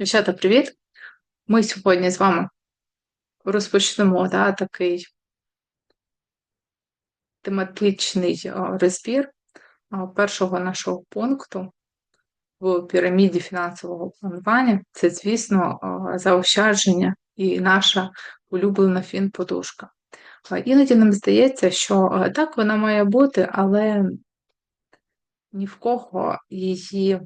Дівчата, привіт! Ми сьогодні з вами розпочнемо да, такий тематичний розбір першого нашого пункту в піраміді фінансового планування. Це, звісно, заощадження і наша улюблена фінподушка. Іноді нам здається, що так вона має бути, але ні в кого її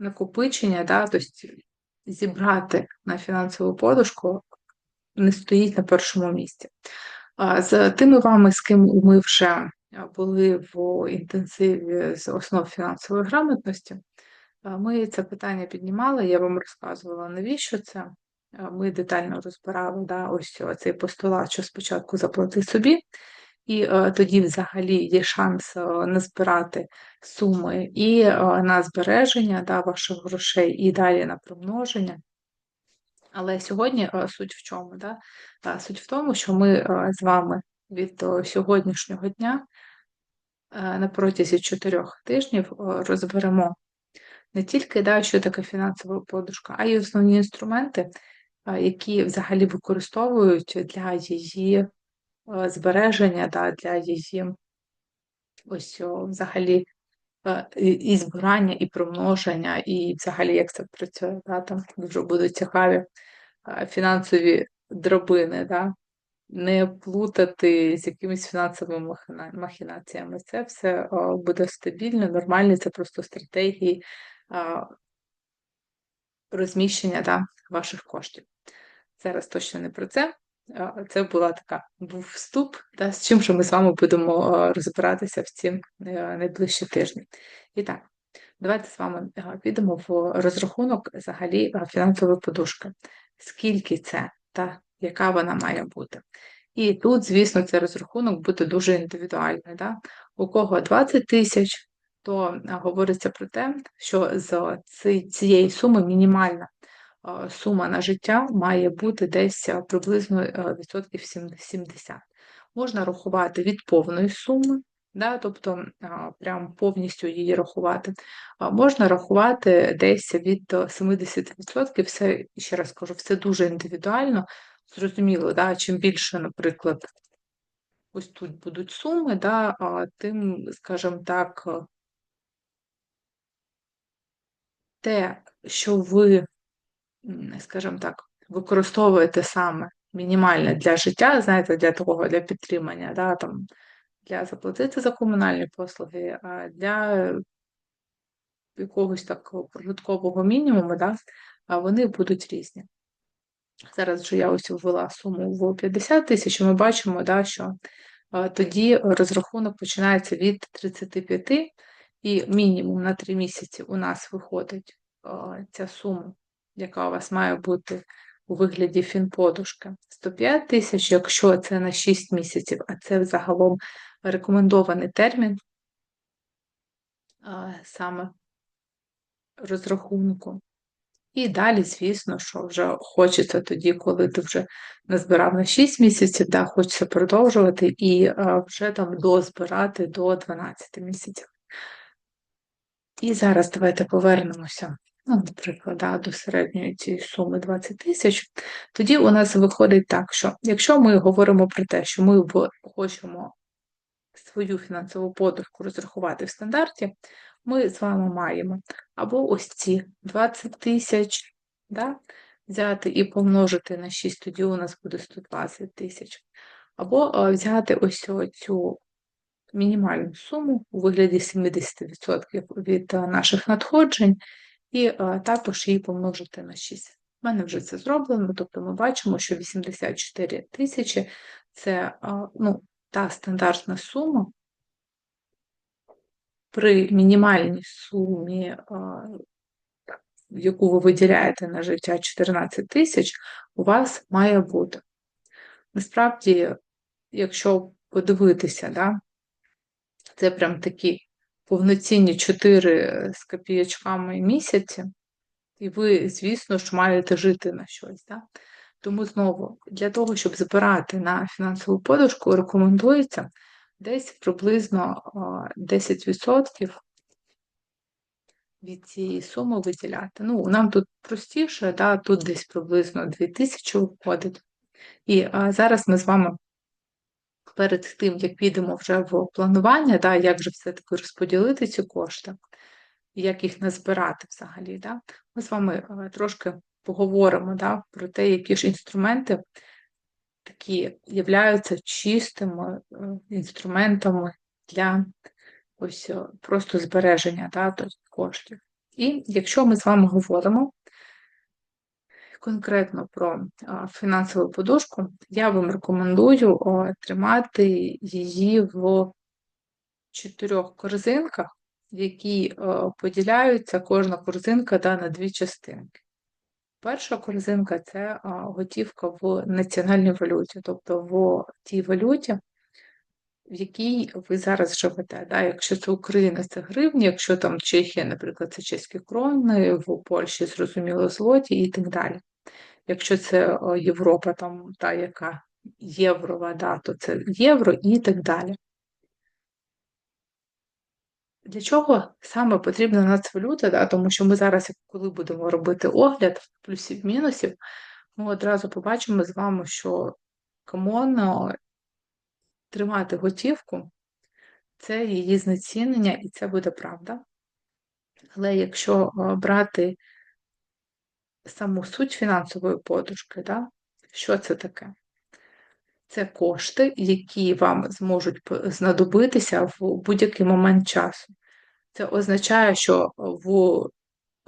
накопичення, да, тобто зібрати на фінансову подушку не стоїть на першому місці. З тими вами, з ким ми вже були в інтенсиві з основ фінансової грамотності, ми це питання піднімали, я вам розказувала, навіщо це. Ми детально розбирали да, ось цей постулат, що спочатку заплати собі, і е, тоді взагалі є шанс е, назбирати суми і е, на збереження да, ваших грошей, і далі на примноження. Але сьогодні суть в чому? Да? Суть в тому, що ми з вами від сьогоднішнього дня на протязі чотирьох тижнів розберемо не тільки да, що таке фінансова подушка, а й основні інструменти, які взагалі використовують для її збереження, да, для її ось взагалі і збирання, і примноження, і взагалі як це працює. Да, Там дуже будуть цікаві фінансові дробини, да? не плутати з якимись фінансовими махінаціями. Це все буде стабільно, нормально, це просто стратегії розміщення да, ваших коштів. Зараз точно не про це. Це була така був вступ, да, з чим що ми з вами будемо розбиратися в ці е, найближчі тижні. І так, давайте з вами підемо в розрахунок взагалі фінансової подушки скільки це та яка вона має бути. І тут, звісно, цей розрахунок буде дуже індивідуальний. Да? У кого 20 тисяч, то говориться про те, що з цієї суми мінімальна сума на життя має бути десь приблизно відсотків 70. Можна рахувати від повної суми, да, тобто прям повністю її рахувати. Можна рахувати десь від 70%, все, ще раз кажу, все дуже індивідуально. Зрозуміло, да, чим більше, наприклад, ось тут будуть суми, да, тим, скажімо так, те, що ви, скажімо так, використовуєте саме мінімальне для життя, знаєте, для того, для підтримання, да, там, для заплатити за комунальні послуги, а для якогось такого прожиткового мінімуму, да, вони будуть різні. Зараз вже я ось ввела суму в 50 тисяч, і ми бачимо, да, що тоді розрахунок починається від 35 і мінімум на 3 місяці у нас виходить ця сума, яка у вас має бути у вигляді фінподушки. 105 тисяч, якщо це на 6 місяців, а це взагалом рекомендований термін саме розрахунку. І далі, звісно, що вже хочеться тоді, коли ти вже назбирав на 6 місяців, да, хочеться продовжувати і вже там дозбирати до 12 місяців. І зараз давайте повернемося, наприклад, да, до середньої цієї суми 20 тисяч. Тоді у нас виходить так, що якщо ми говоримо про те, що ми хочемо свою фінансову подушку розрахувати в стандарті, ми з вами маємо або ось ці 20 тисяч, да, взяти і помножити на 6, тоді у нас буде 120 тисяч. Або взяти ось цю мінімальну суму у вигляді 70% від наших надходжень, і також її помножити на 6. У мене вже це зроблено, тобто ми бачимо, що 84 тисячі це ну, та стандартна сума при мінімальній сумі, яку ви виділяєте на життя 14 тисяч, у вас має бути. Насправді, якщо подивитися, да, це прям такі повноцінні 4 з копійочками місяці, і ви, звісно ж, маєте жити на щось. Да? Тому знову, для того, щоб збирати на фінансову подушку, рекомендується десь приблизно 10% від цієї суми виділяти. Ну, нам тут простіше, да, тут десь приблизно 2000 виходить. І а, зараз ми з вами перед тим, як підемо вже в планування, да, як же все-таки розподілити ці кошти, як їх назбирати взагалі, да, ми з вами трошки поговоримо да, про те, які ж інструменти такі являються чистими е, інструментами для ось е, просто збереження да, коштів. І якщо ми з вами говоримо конкретно про фінансову подушку, я вам рекомендую тримати її в чотирьох корзинках, які поділяються кожна корзинка да, на дві частинки. Перша корзинка це готівка в національній валюті, тобто в тій валюті, в якій ви зараз живете. Да? Якщо це Україна, це гривні, якщо там Чехія, наприклад, це чеські крони, в Польщі, зрозуміло, злоті і так далі. Якщо це Європа, там та яка єврова, да, то це євро і так далі. Для чого саме потрібна нацвалюта? Да? Тому що ми зараз, коли будемо робити огляд плюсів-мінусів, ми одразу побачимо з вами, що камон тримати готівку це її знецінення, і це буде правда. Але якщо брати саму суть фінансової подушки, да, що це таке? Це кошти, які вам зможуть знадобитися в будь-який момент часу. Це означає, що в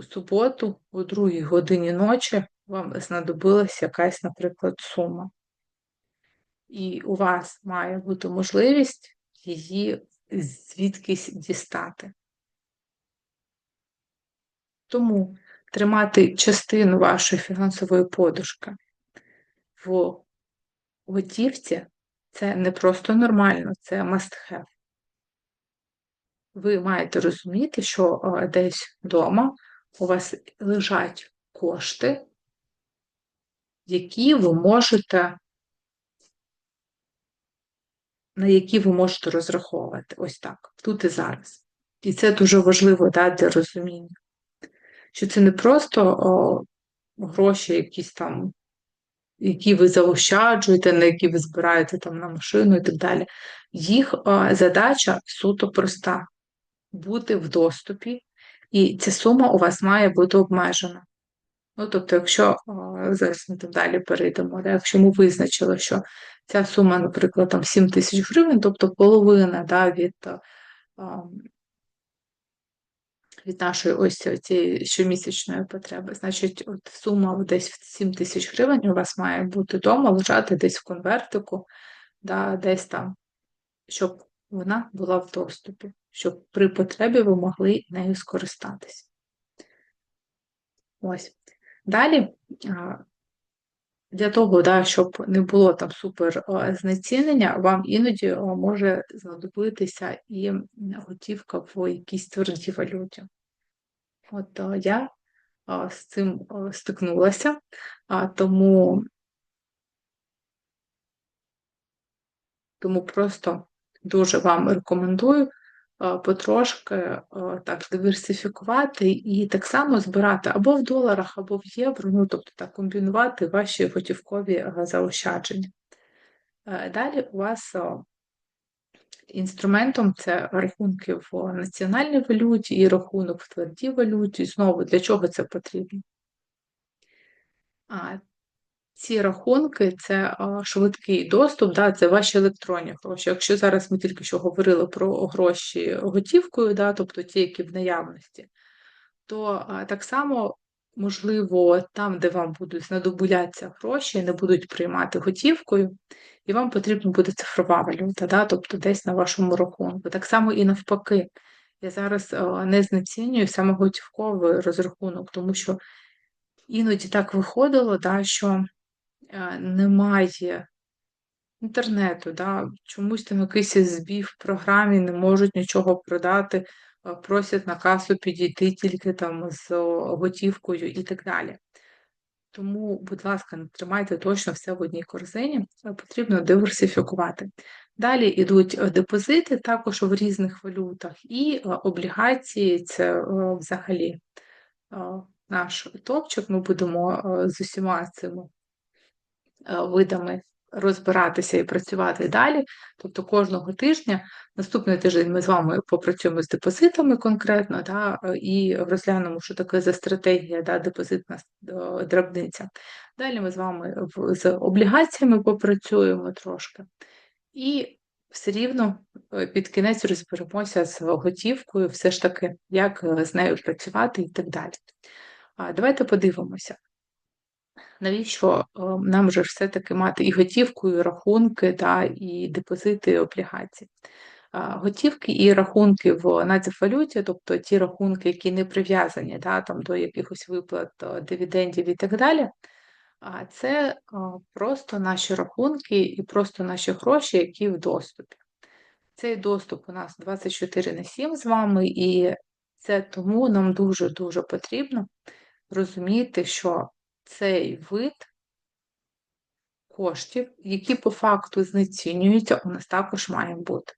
суботу, у другій годині ночі, вам знадобилася якась, наприклад, сума. І у вас має бути можливість її звідкись дістати. Тому тримати частину вашої фінансової подушки в готівці це не просто нормально, це must have. Ви маєте розуміти, що десь вдома у вас лежать кошти, які ви можете, на які ви можете розраховувати. Ось так, тут і зараз. І це дуже важливо да, для розуміння що це не просто о, гроші, якісь там, які ви заощаджуєте, на які ви збираєте там на машину і так далі. Їх о, задача суто проста бути в доступі, і ця сума у вас має бути обмежена. Ну, тобто, якщо зараз ми там далі перейдемо, да, якщо ми визначили, що ця сума, наприклад, там 7 тисяч гривень, тобто половина да, від о, від нашої ось цієї щомісячної потреби. Значить, от сума десь в 7 тисяч гривень у вас має бути вдома, лежати десь в конвертику, да, десь там, щоб вона була в доступі, щоб при потребі ви могли нею скористатися. Ось. Далі, для того, да, щоб не було там супер знецінення, вам іноді може знадобитися і готівка в якійсь твердій валюті. От я з цим стикнулася, тому, тому просто дуже вам рекомендую потрошки так диверсифікувати і так само збирати або в доларах, або в євро, ну тобто так комбінувати ваші готівкові заощадження. Далі у вас інструментом це рахунки в національній валюті і рахунок в твердій валюті. Знову для чого це потрібно? Ці рахунки це швидкий доступ, да, це ваші електронні гроші. Якщо зараз ми тільки що говорили про гроші готівкою, да, тобто ті, які в наявності, то так само, можливо, там, де вам будуть знадобулятися гроші, не будуть приймати готівкою, і вам потрібна буде цифрова валюта, да, тобто десь на вашому рахунку. Так само і навпаки. Я зараз не знецінюю саме готівковий розрахунок, тому що іноді так виходило, да, що немає інтернету, да, чомусь там якийсь збій в програмі, не можуть нічого продати, е, просять на касу підійти тільки там з готівкою і так далі. Тому, будь ласка, не тримайте точно все в одній корзині, потрібно диверсифікувати. Далі йдуть депозити також в різних валютах, і облігації це взагалі наш топчик. Ми будемо з усіма цими видами розбиратися і працювати далі. Тобто кожного тижня, наступний тиждень ми з вами попрацюємо з депозитами конкретно, да, і розглянемо, що таке за стратегія, да, депозитна драбниця. Далі ми з вами з облігаціями попрацюємо трошки. І все рівно е, під кінець розберемося з готівкою, все ж таки, як е, з нею працювати і так далі. Давайте подивимося навіщо е, нам же все-таки мати і готівку, і рахунки, та, і депозити, і облігації. Готівки і рахунки в нацвалюті, тобто ті рахунки, які не прив'язані да, там, до якихось виплат, е, дивідендів і так далі, це е, просто наші рахунки і просто наші гроші, які в доступі. Цей доступ у нас 24 на 7 з вами, і це тому нам дуже-дуже потрібно розуміти, що цей вид коштів, які по факту знецінюються, у нас також має бути.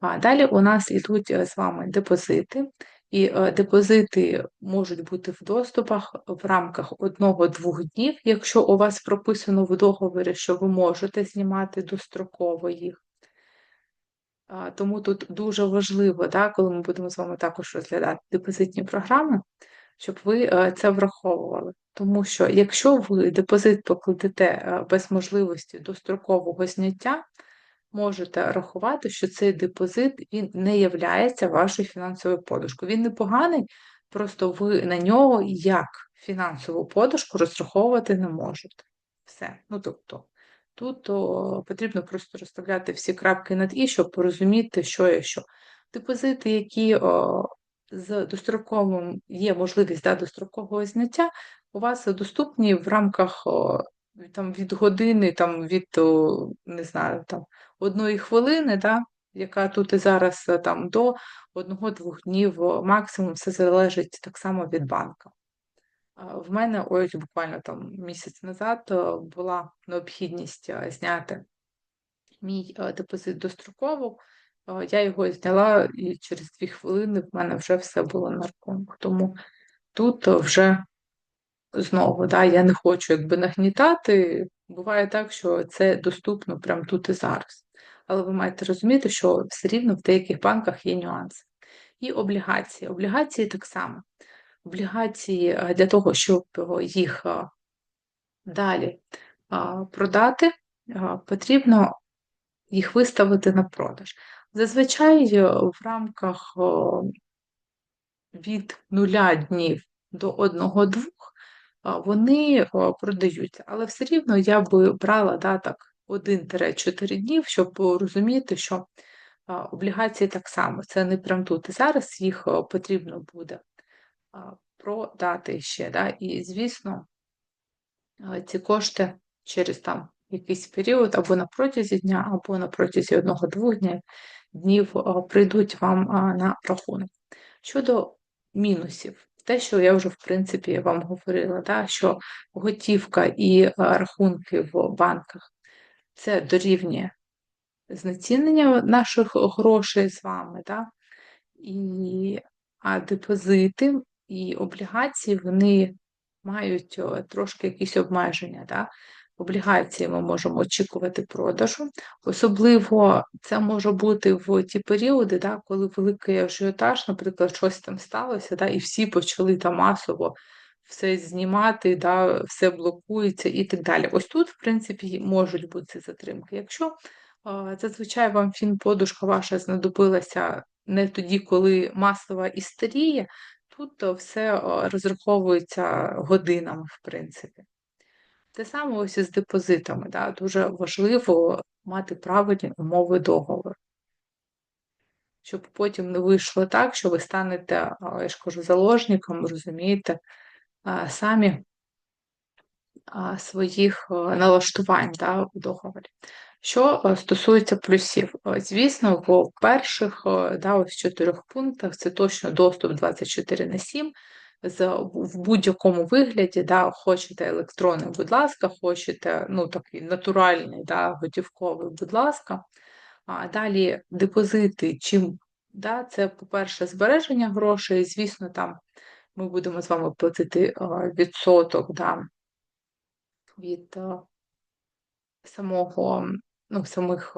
А Далі у нас йдуть е, з вами депозити, і е, депозити можуть бути в доступах в рамках одного-двох днів, якщо у вас прописано в договорі, що ви можете знімати достроково їх. Тому тут дуже важливо, да, коли ми будемо з вами також розглядати депозитні програми, щоб ви е, це враховували. Тому що якщо ви депозит покладете е, без можливості дострокового зняття, можете рахувати, що цей депозит він не є вашою фінансовою подушкою. Він непоганий, просто ви на нього як фінансову подушку розраховувати не можете. Все. Ну, тобто, Тут о, потрібно просто розставляти всі крапки над і, щоб порозуміти, що є що. Депозити, які о, з достроковим є можливість да, дострокового зняття, у вас доступні в рамках там, від години, там, від не знаю, там, одної хвилини, да, яка тут і зараз там, до одного-двох днів максимум, все залежить так само від банка. В мене ось буквально там місяць назад була необхідність зняти мій депозит достроково. Я його зняла, і через дві хвилини в мене вже все було на рахунку. Тому тут вже знову да, я не хочу якби нагнітати. Буває так, що це доступно прямо тут і зараз. Але ви маєте розуміти, що все рівно в деяких банках є нюанси. І облігації. Облігації так само. Облігації е, для того, щоб їх е, далі продати, потрібно їх виставити на продаж. Зазвичай в рамках від нуля днів до одного-двох вони продаються. Але все рівно я би брала да, так 1-4 днів, щоб розуміти, що облігації так само. Це не прям тут і зараз їх потрібно буде продати ще. Да? І, звісно, ці кошти через там якийсь період або на протязі дня, або на протязі одного-двох днів прийдуть вам на рахунок. Щодо мінусів, те, що я вже, в принципі, вам говорила, да, що готівка і рахунки в банках це дорівнює знецінення наших грошей з вами, да, і, а депозити і облігації вони мають трошки якісь обмеження. Да? Облігації ми можемо очікувати продажу. Особливо це може бути в ті періоди, да, коли великий ажіотаж, наприклад, щось там сталося, да, і всі почали там масово все знімати, да, все блокується і так далі. Ось тут, в принципі, можуть бути затримки. Якщо зазвичай вам фінподушка ваша знадобилася не тоді, коли масова істерія, тут все розраховується годинами, в принципі. Те саме ось із депозитами. Да? Дуже важливо мати правильні умови договору. Щоб потім не вийшло так, що ви станете, я ж кажу, заложником, розумієте, самі своїх налаштувань да, у договорі. Що е, стосується плюсів, е, звісно, в перших е, да, ось чотирьох пунктах це точно доступ 24 на 7, в будь-якому вигляді, да, хочете електронний, будь ласка, хочете ну, такий натуральний, да, готівковий, будь ласка. А далі депозити, чим да, це, по-перше, збереження грошей. Звісно, там ми будемо з вами платити відсоток да, від самого, ну, самих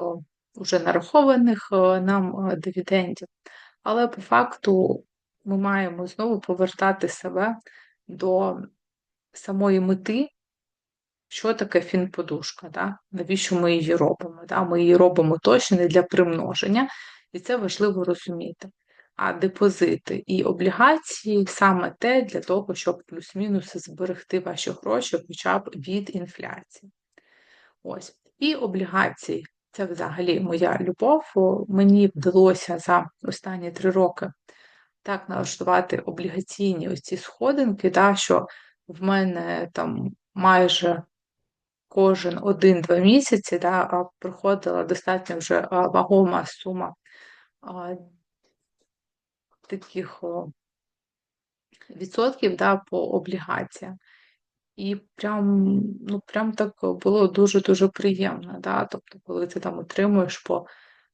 вже нарахованих нам дивідендів. Але по факту ми маємо знову повертати себе до самої мети, що таке фінподушка, да? навіщо ми її робимо? Да? Ми її робимо точно не для примноження, і це важливо розуміти. А депозити і облігації саме те для того, щоб плюс-мінус зберегти ваші гроші хоча б від інфляції. Ось. І облігації це взагалі моя любов. Мені вдалося за останні три роки так налаштувати облігаційні ось ці сходинки, да, що в мене там майже кожен один-два місяці да, приходила достатньо вже вагома сума а, таких відсотків да, по облігаціям. І прям ну, прям так було дуже-дуже приємно. Да? Тобто, коли ти там отримуєш по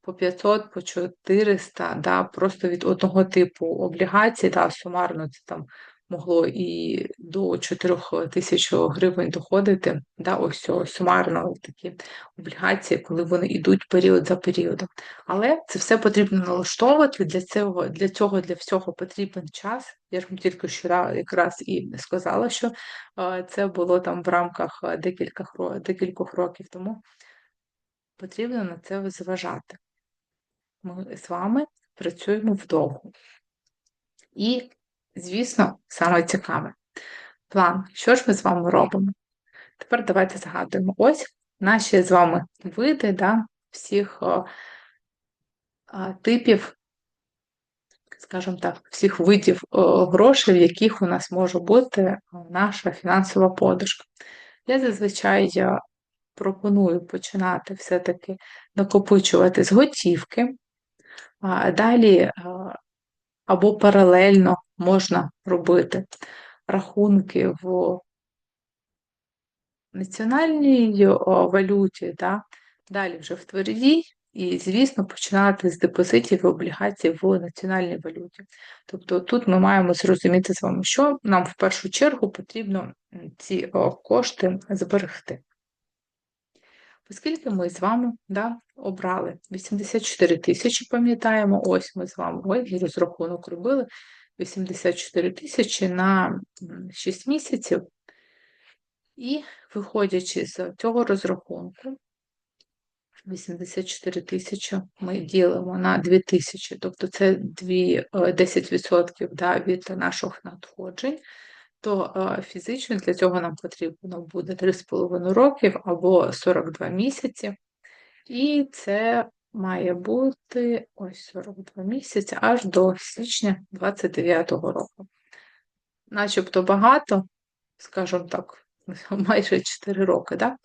по 500, по 400, да, просто від одного типу облігацій, да, сумарно це там могло і до 4 тисяч гривень доходити. Да, Ось сумарно такі облігації, коли вони йдуть період за періодом. Але це все потрібно налаштовувати. Для цього для цього для всього потрібен час. Я ж вам тільки що якраз і сказала, що це було там в рамках декількох, декількох років тому. Потрібно на це зважати. Ми з вами працюємо вдовго. І звісно, саме цікаве. План, що ж ми з вами робимо? Тепер давайте згадуємо. Ось наші з вами види да, всіх о, о, типів, скажімо так, всіх видів о, грошей, в яких у нас може бути наша фінансова подушка. Я зазвичай я пропоную починати все-таки накопичувати з готівки, далі або паралельно можна робити рахунки в національній валюті, да? далі вже в твердій, і, звісно, починати з депозитів і облігацій в національній валюті. Тобто тут ми маємо зрозуміти з вами, що нам в першу чергу потрібно ці кошти зберегти. Оскільки ми з вами да, обрали 84 тисячі, пам'ятаємо, ось ми з вами ой, розрахунок робили 84 тисячі на 6 місяців. І виходячи з цього розрахунку, 84 тисячі ми ділимо на 2 тисячі, тобто це 2, 10% да, від наших надходжень то фізично для цього нам потрібно буде 3,5 років або 42 місяці. І це має бути ось 42 місяці аж до січня 29-го року. Начебто багато, скажімо так, майже 4 роки, да?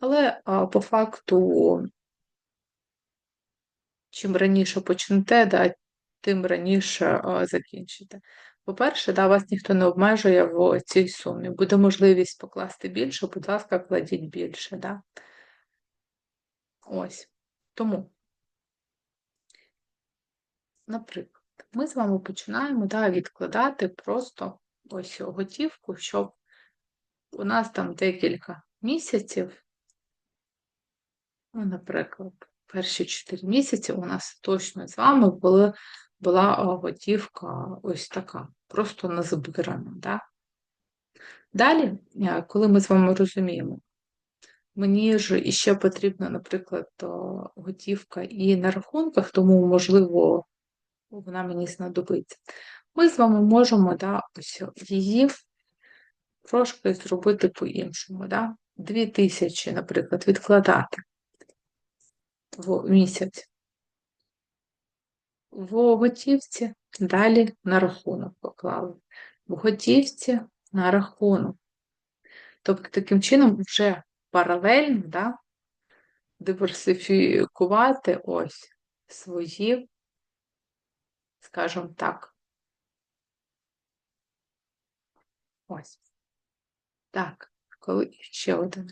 але по факту, чим раніше почнете, да, тим раніше закінчите. По-перше, да, вас ніхто не обмежує в цій сумі. Буде можливість покласти більше, будь ласка, кладіть більше. Да? Ось. Тому, наприклад, ми з вами починаємо да, відкладати просто ось готівку, щоб у нас там декілька місяців, ну, наприклад, перші 4 місяці у нас точно з вами були була готівка ось така, просто назбирана. Да? Далі, е, коли ми з вами розуміємо, мені ж іще потрібна, наприклад, готівка і на рахунках, тому, можливо, вона мені знадобиться. Ми з вами можемо да, ось її трошки зробити по-іншому. Да? Дві тисячі, наприклад, відкладати в місяць в готівці, далі на рахунок поклали. В готівці на рахунок. Тобто, таким чином, вже паралельно да, диверсифікувати ось свої, скажімо так. Ось. Так, коли ще один.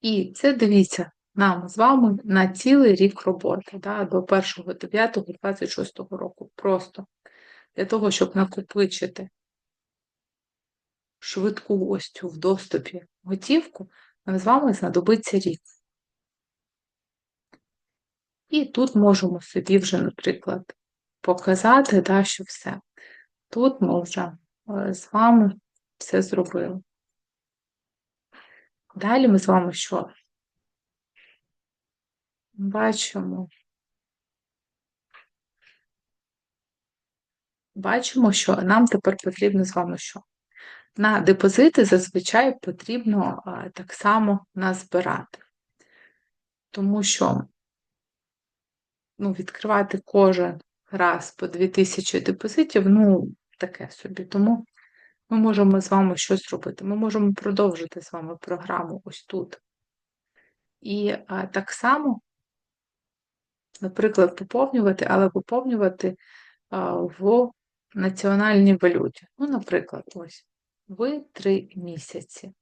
І це дивіться, нам з вами на цілий рік роботи да, до 1.9.26 року. Просто для того, щоб накопичити швидку ось цю в доступі готівку, нам з вами знадобиться рік. І тут можемо собі вже, наприклад, показати, да, що все. Тут ми вже е, з вами все зробили. Далі ми з вами що? Бачимо. Бачимо, що нам тепер потрібно з вами що? На депозити зазвичай потрібно так само назбирати. Тому що ну, відкривати кожен раз по 2000 депозитів, ну, таке собі. Тому ми можемо з вами щось зробити. Ми можемо продовжити з вами програму ось тут. І так само, наприклад, поповнювати, але поповнювати в національній валюті. Ну, наприклад, ось ви три місяці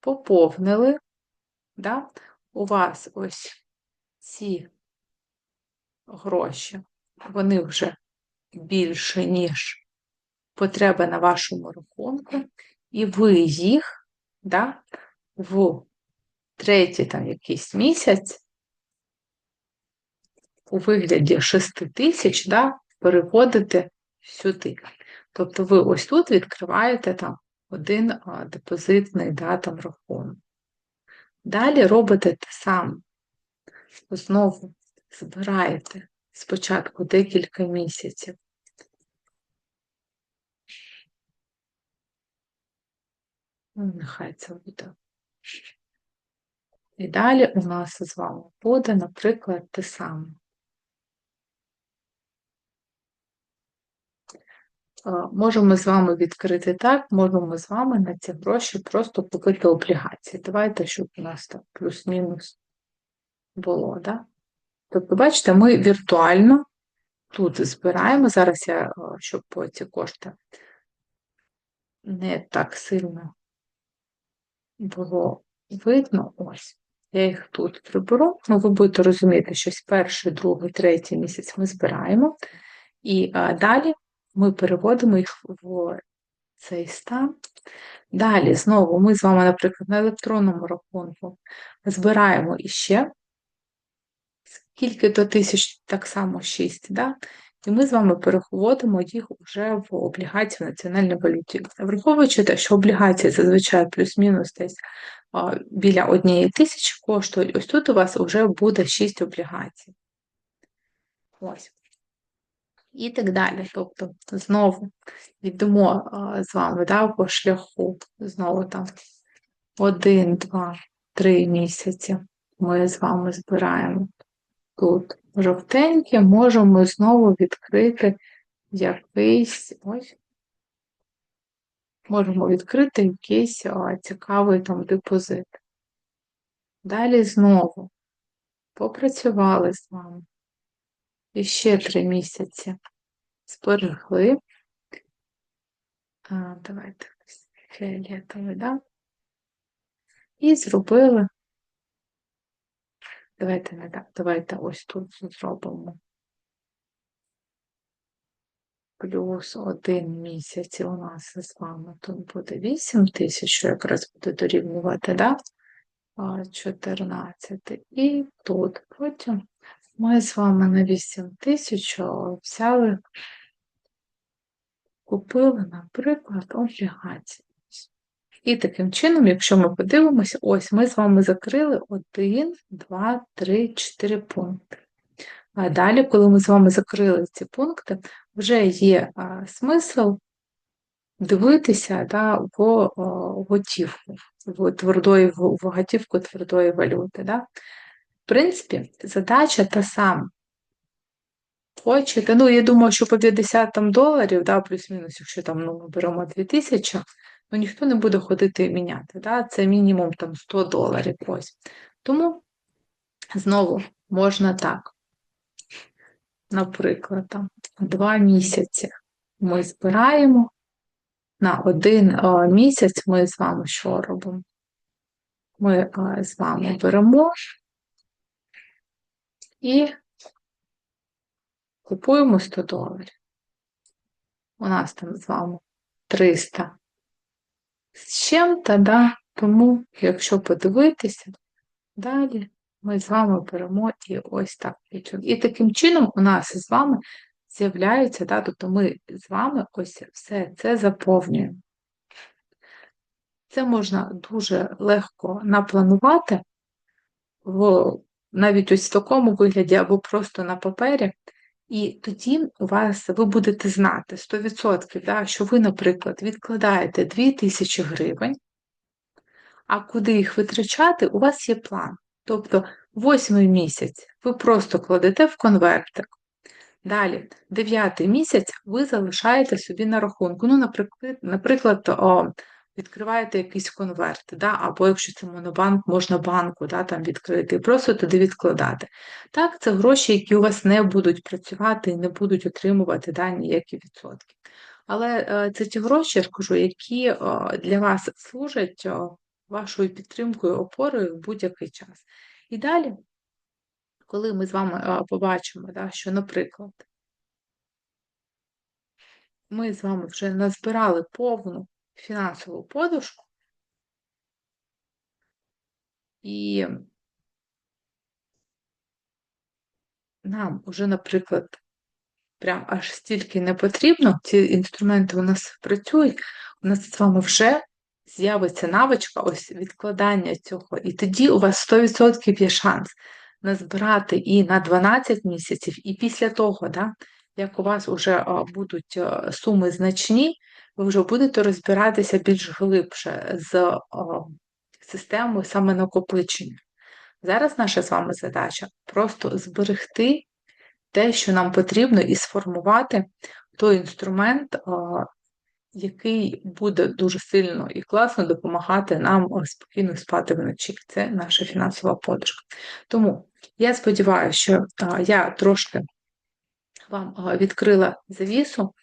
поповнили, да? у вас ось ці гроші, вони вже більше, ніж потреба на вашому рахунку, і ви їх да, в третій там якийсь місяць у вигляді 6 тисяч да, переводите сюди. Тобто ви ось тут відкриваєте там один депозитний да, там, рахунок. Далі робите те саме. Знову збираєте спочатку декілька місяців. Ну, нехай це буде. І далі у нас з вами буде, наприклад, те саме. Можемо з вами відкрити так, можемо з вами на ці гроші просто купити облігації. Давайте, щоб у нас так плюс-мінус було, да? Тобто, бачите, ми віртуально тут збираємо. Зараз я, щоб ці кошти не так сильно було видно, ось. Я їх тут приберу. Ну, ви будете розуміти, що перший, другий, третій місяць ми збираємо. І а, далі ми переводимо їх в цей стан. Далі, знову, ми з вами, наприклад, на електронному рахунку збираємо іще скільки до тисяч, так само 6, да? і ми з вами переводимо їх вже в облігацію національної валюті. Враховуючи те, що облігації зазвичай плюс-мінус десь біля однієї тисячі коштують, ось тут у вас вже буде 6 облігацій. Ось і так далі. Тобто, знову йдемо з вами да, по шляху, знову там один, два, три місяці ми з вами збираємо тут жовтеньке, можемо знову відкрити якийсь ось. Можемо відкрити якийсь а, цікавий там депозит. Далі знову попрацювали з вами. І ще три місяці зберегли. А, Давайте фіолетовий, да? І зробили. Давайте не так, давайте ось тут зробимо. Плюс один місяць у нас з вами тут буде 8 тисяч, що якраз буде дорівнювати, да? 14. І тут потім ми з вами на 8 тисяч взяли, купили, наприклад, облігації. І таким чином, якщо ми подивимося, ось ми з вами закрили 1, 2, 3, 4 пункти. А далі, коли ми з вами закрили ці пункти, вже є а, смисл дивитися да, в готівку, в твердої, в готівку твердої валюти. Да? В принципі, задача та сама. Хочете, ну, я думаю, що по 50 там, доларів, да, плюс-мінус, якщо там ну, ми беремо 2000, ну ніхто не буде ходити міняти. Да? Це мінімум там 100 доларів. ось. Тому знову можна так. Наприклад, там, два місяці ми збираємо. На один о, місяць ми з вами що робимо? Ми о, з вами беремо і купуємо 100 доларів. У нас там з вами 300 з чим-то, да? тому, якщо подивитися, далі ми з вами беремо і ось так. І таким чином у нас з вами з'являються, да, тобто ми з вами ось все це заповнюємо. Це можна дуже легко напланувати, в, навіть ось в такому вигляді, або просто на папері. І тоді у вас ви будете знати 100%, да, що ви, наприклад, відкладаєте 2000 гривень, а куди їх витрачати, у вас є план. Тобто, восьмий місяць ви просто кладете в конвертик. Далі, дев'ятий місяць ви залишаєте собі на рахунку. Ну, наприклад, наприклад відкриваєте якийсь конверт, да? або якщо це монобанк, можна банку да, там відкрити, і просто туди відкладати. Так, це гроші, які у вас не будуть працювати і не будуть отримувати да, ніякі відсотки. Але е, це ті гроші, я скажу, які е, для вас служать е, вашою підтримкою, опорою в будь-який час. І далі, коли ми з вами побачимо, да, що, наприклад, ми з вами вже назбирали повну фінансову подушку, і нам вже, наприклад, прям аж стільки не потрібно, ці інструменти у нас працюють, у нас з вами вже з'явиться навичка ось відкладання цього, і тоді у вас 100% є шанс назбирати і на 12 місяців, і після того, да, як у вас вже будуть суми значні, ви вже будете розбиратися більш глибше з системою саме накопичення. Зараз наша з вами задача просто зберегти те, що нам потрібно, і сформувати той інструмент, який буде дуже сильно і класно допомагати нам спокійно спати вночі. Це наша фінансова подушка. Тому я сподіваюся, що я трошки вам відкрила завісу.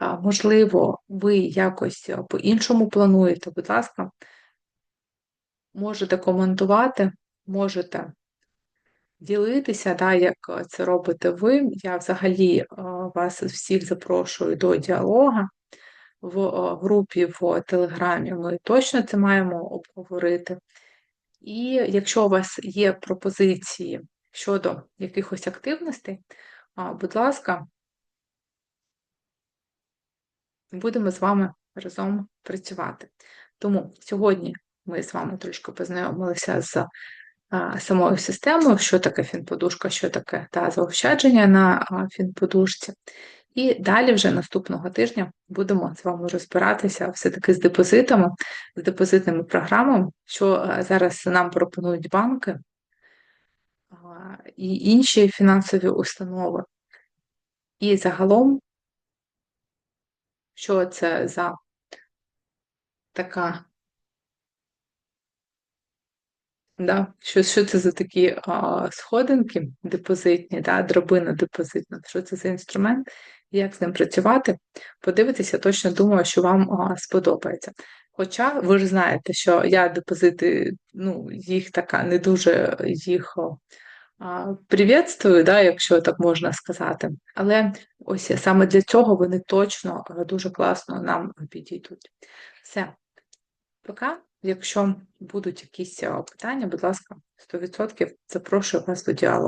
Можливо, ви якось по-іншому плануєте, будь ласка, можете коментувати, можете ділитися, да, як це робите ви. Я взагалі вас всіх запрошую до діалогу в групі в Телеграмі. Ми точно це маємо обговорити. І якщо у вас є пропозиції щодо якихось активностей, будь ласка, будемо з вами разом працювати. Тому сьогодні ми з вами трошки познайомилися з самою системою, що таке фінподушка, що таке та заощадження на фінподушці. І далі вже наступного тижня будемо з вами розбиратися все-таки з депозитами, з депозитними програмами, що зараз нам пропонують банки і інші фінансові установи. І загалом, що це за така? Да, що що це за такі а, сходинки депозитні, да, дробина депозитна, що це за інструмент, як з ним працювати, подивитися, точно думаю, що вам а, сподобається. Хоча ви ж знаєте, що я депозити, ну, їх така не дуже їх привітствую, да, якщо так можна сказати. Але ось саме для цього вони точно дуже класно нам підійдуть. Все, пока. Якщо будуть якісь питання, будь ласка, 100% запрошую вас до діалогу.